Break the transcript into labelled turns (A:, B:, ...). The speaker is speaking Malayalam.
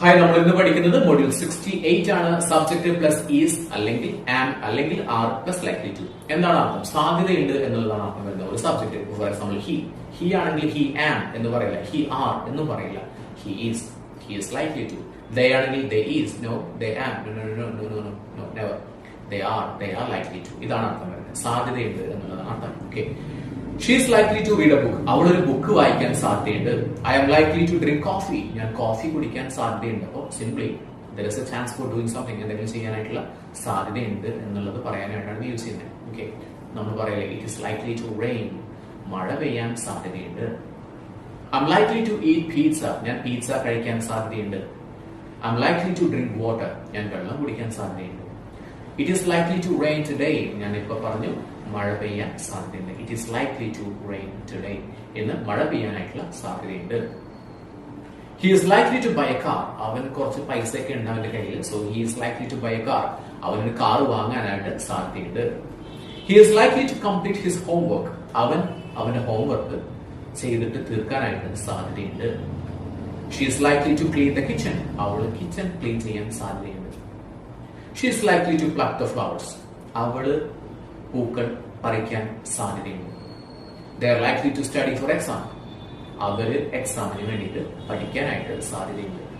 A: ഹായ് നമ്മൾ ഇന്ന് പഠിക്കുന്നത് മൊഡ്യൂൾ സിക്സ്റ്റി എയ്റ്റ് ആണ്. സബ്ജക്ട് പ്ലസ് ഈസ് അല്ലെങ്കിൽ ആൻഡ് അല്ലെങ്കിൽ ആർ പ്ലസ് ലൈക്ലി ടു എന്താണ് അർത്ഥം? സാധ്യതയുണ്ട് എന്നുള്ളതാണ് അർത്ഥം വരുന്നത്. ഒരു subject for example he he ആണെങ്കിൽ ഹി ആം എന്ന് പറയില്ല. ഹി ആർ എന്ന് പറയില്ല. He is he is likely to they ആണെങ്കിൽ they is no they am they are they are likely to ഇതാണ് അർത്ഥം വരുന്നത്. സാധ്യതയുണ്ട് എന്നുള്ളതാണ് അർത്ഥം. Okay she's likely to read a book അവൾ ഒരു ബുക്ക് വായിക്കാൻ സാധ്യതയുണ്ട്. I am likely to drink coffee ഞാൻ കോഫി കുടിക്കാൻ സാധ്യതയുണ്ട്. അപ്പോൾ simply there is a chance for doing something എന്തെങ്കിലും ചെയ്യാനായിട്ടുള്ള സാധ്യതയുണ്ട് എന്നുള്ളത് പറയാനായിട്ടാണ് യൂസ് ചെയ്യുന്നത്. ഓക്കെ നമ്മൾ പറയല്ലേ it is likely to rain മഴ പെയ്യാൻ സാധ്യതയുണ്ട്. I am likely to eat pizza ഞാൻ പീസ കഴിക്കാൻ സാധ്യതയുണ്ട്. I am likely to drink water ഞാൻ വെള്ളം കുടിക്കാൻ സാധ്യതയുണ്ട്. It is likely to rain today ഞാൻ ഇപ്പൊ പറഞ്ഞു മഴ പെയ്യാൻ സാധ്യതയുണ്ട്. It is likely to rain today എന്ന് മഴ പെയ്യാനായിട്ടുള്ള സാധ്യതയുണ്ട്. He is likely to buy a car അവന് കുറച്ച് പൈസ ഒക്കെ ഉണ്ട് അവന്റെ കയ്യിൽ. So he is likely to buy a car അവനൊരു കാർ വാങ്ങാനായിട്ട് സാധ്യതയുണ്ട്. He is likely to complete his homework അവൻ അവന്റെ ഹോം വർക്ക് ചെയ്തിട്ട് തീർക്കാനായിട്ട് സാധ്യതയുണ്ട്. She is likely to clean the kitchen അവൾ കിച്ചൺ ക്ലീൻ ചെയ്യാൻ സാധ്യതയുണ്ട്. She is likely to pluck the flowers അവൾ പൂക്കൾ പറിക്കാൻ സാധ്യതയുണ്ട്. They are likely to study for exam അവർ എക്സാമിന് വേണ്ടിയിട്ട് പഠിക്കാനായിട്ട് സാധ്യതയുണ്ട്.